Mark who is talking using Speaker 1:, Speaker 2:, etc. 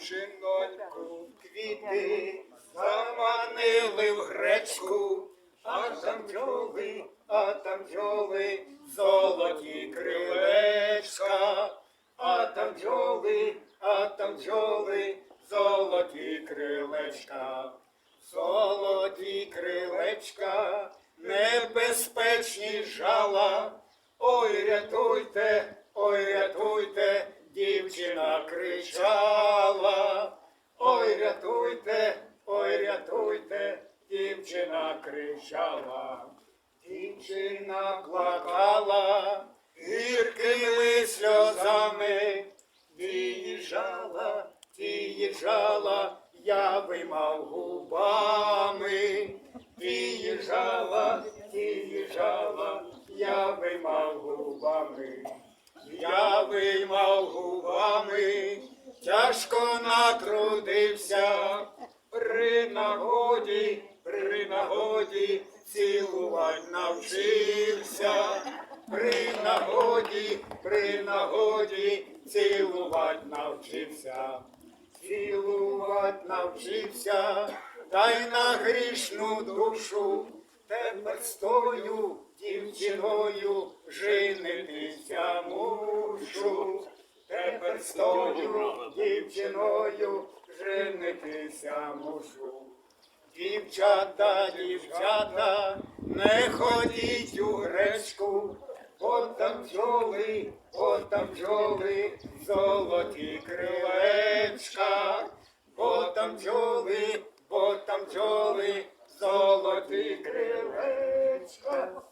Speaker 1: дівчиноньку, квіти заманили в гречку, а там бджоли, а там бджоли, золоті крилечка, а там бджоли, а там бджоли, золоті крилечка. Золоті крилечка, небезпечні жала. Ой, рятуйте, ой, рятуйте, дівчина кричала. Ой, рятуйте, ой, рятуйте, дівчина кричала. Дівчина плакала гіркими сльозами, виїжджала, виїжджала, я вимав губами, виїжджала, виїжджала, я вимав губами, я виймав губами, тяжко натрудився, при нагоді, при нагоді цілувать навчився, при нагоді, при нагоді цілувать навчився, цілувать навчився, та й на грішну душу. Тепер стою дівчиною женитися Христою, дівчиною женитися мушу. Дівчата, дівчата, не ходіть у гречку, от там бджоли, от там бджоли, золоті крилечка, бо там бджоли, бо там бджоли, золоті крилечка.